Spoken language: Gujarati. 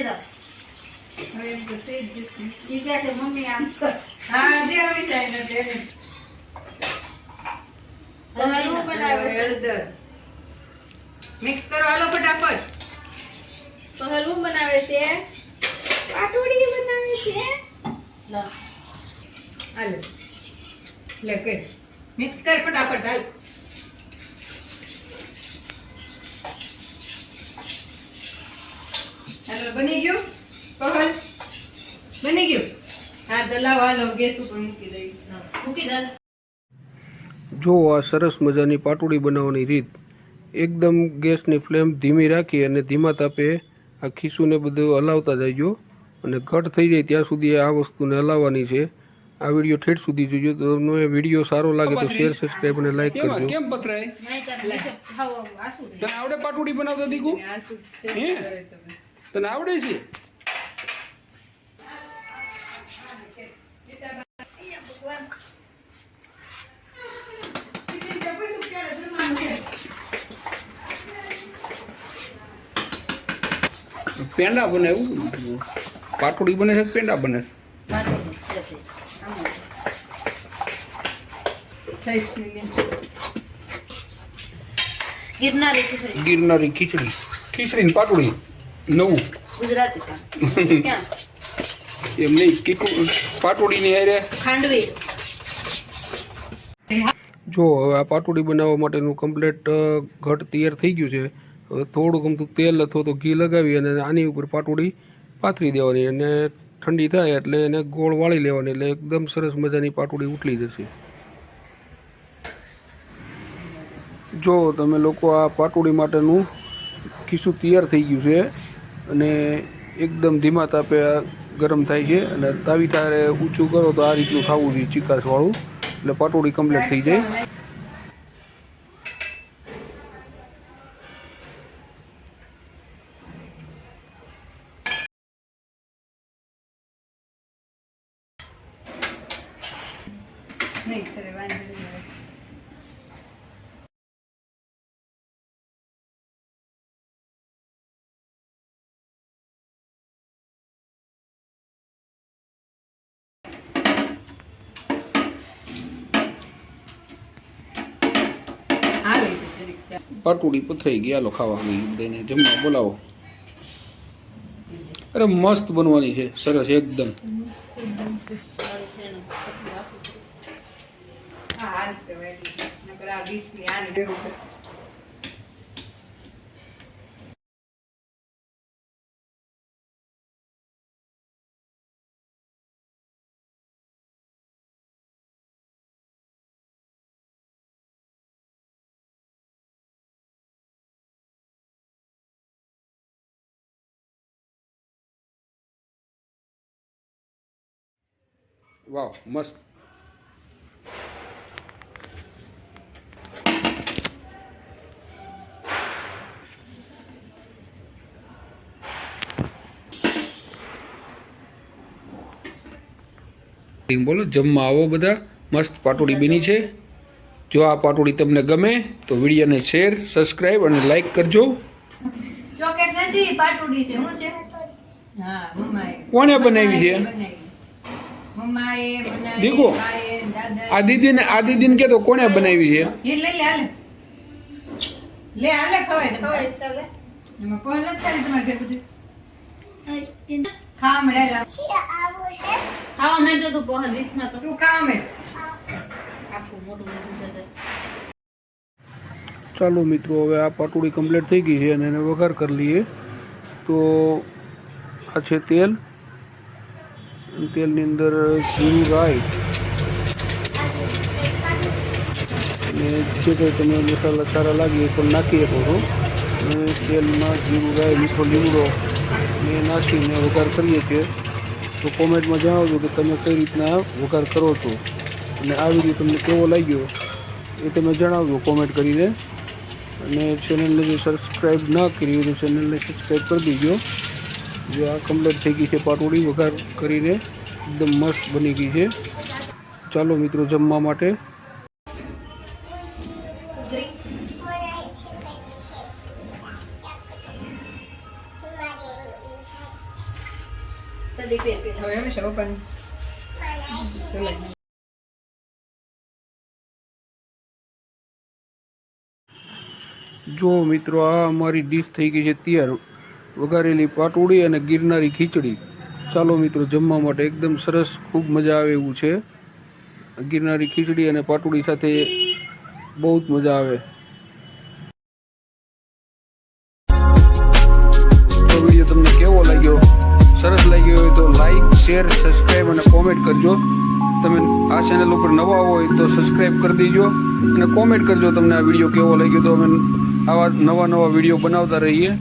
દો તો છે મમ્મી આમ હા જે આવી જાય ને? હળદર. મિક્સ કરો હાલો ફટાફટ. પહલ હું બનાવે છે? પાટોડી બનાવે છે? હાલો. એટલે મિક્સ કર ફટાફટ હાલો બની ગયું પહલ બની ગયું હા તો લાવો હાલો ગેસ ઉપર મૂકી દઈ. મૂકી દે. જો આ સરસ મજાની પાટોડી બનાવવાની રીત એકદમ ગેસની ફ્લેમ ધીમી રાખી અને ધીમા તાપે આ ખીસુને બધું હલાવતા જજો અને ઘટ થઈ જાય ત્યાં સુધી આ વસ્તુને હલાવવાની છે. આ વીડિયો ઠેઠ સુધી જોજો. તો તમને વીડિયો સારો લાગે તો શેર સબસ્ક્રાઇબ અને લાઈક કરજો. કેમ પથરાય? તને આવડે પાટોડી બનાવતા દીકુ? હે? તને આવડે છે? પેંડા બને એવું? પાટોડી બને છે પેંડા બને છે? પાટોડી ગિરનારી ખીચડી. ખીચડી ને પાટોડી? નવું. ગુજરાતી એમ નહીં કીટું પાટોડીની હારે? ખાંડવી. જો હવે આ પાટોડી બનાવવા માટેનું કમ્પ્લેટ ઘટ તૈયાર થઈ ગયું છે. થોડુંક અમથું તેલ અથવા તો ઘી લગાવી અને આની ઉપર પાટોડી પાથરી દેવાની અને ઠંડી થાય એટલે એને ગોળ વાળી લેવાની એટલે એકદમ સરસ મજાની પાટોડી ઉટલી જશે. જો તમે લોકો આ પાટોડી માટેનું ખીસું તૈયાર થઈ ગયું છે અને એકદમ ધીમા તાપે ગરમ થાય છે અને તાવી તારે ઊંચું કરો તો આ રીતનું ખાવું જોઈએ ચિકાસવાળું. એટલે પાટોડી કમ્પ્લીટ થઈ જાય. નહીં ચલે પથરાઈ ગયા લો ખાવા ગઈ બધાને જમવા બોલાવો. અરે મસ્ત બનવાની છે, સરસ એકદમ સારું છે ને પછી આસુ દે. હા હાલશે હવે એટલી. નકર આ ડીશની આને ભેગું કર. વાવ મસ્ત બોલો જમવા આવો બધા. મસ્ત પાટોડી બની છે. જો આ પાટોડી તમને ગમે તો વિડીયોને શેર સબસ્ક્રાઈબ અને લાઈક કરજો. ચોકેટ નથી પાટોડી છે. હું છે? હા મમ્માએ કોણે બનાવી છે. મમ્માએ બનાવી. દાદાએ. આ દીદીને આ દીદીને કે તો કોણે બનાવી છે? એ લઈ લે હાલે. લે હાલે ખવાય તમે ખવાય તો હવે. એમાં કોણ નથી તમારે ઘર બધું. ખાવા મળે ખાવા માંડજો તું પહલ વીકમાં તો. તું ખાવા મળે. આખું મોટું મોટું છે ચાલો મિત્રો હવે આ પાટોડી કમ્પ્લીટ થઈ ગઈ છે અને એને વઘાર કરી લઈએ. તો આ છે તેલ. તેલની અંદર જીરું રાઈ. અને જે કંઈ તમે મસાલા સારા લાગે એ પણ નાખી શકો છો. અને તેલમાં જીરું રાઈ મીઠો લીમડો ને નાખીને વઘાર કરીએ છીએ તો કોમેન્ટમાં જણાવજો કે તમે કઈ રીતના વઘાર કરો છો. અને આ વીડિયો તમને કેવો લાગ્યો એ તમે જણાવજો કોમેન્ટ કરીને. અને ચેનલને જો સબસ્ક્રાઈબ ના કરી તો ચેનલને સબસ્ક્રાઈબ કરી દીજો. જો આ કમ્પ્લેટ થઈ ગઈ છે પાટોડી વઘાર કરીને, એકદમ મસ્ત બની ગઈ છે. ચાલો મિત્રો, જમવા માટે હવે હંમેશા પપ્પાની જો મિત્રો, આ અમારી ડીશ થઈ ગઈ છે તૈયાર. વઘારેલી પાટોડી અને ગિરનારી ખીચડી. ચાલો મિત્રો, જમવા માટે એકદમ સરસ, ખૂબ મજા આવે એવું છે. ગિરનારી ખીચડી અને પાટોડી સાથે બહુ જ મજા આવે. લાઈક શેર સબસ્ક્રાઈબ અને કોમેન્ટ કરજો. તમે આ ચેનલ ઉપર નવા હોય તો સબસ્ક્રાઈબ કરી દેજો અને કોમેન્ટ કરજો તમને આ વીડિયો કેવો લાગ્યો તો અમે આવા નવા નવા વીડિયો બનાવતા રહીએ.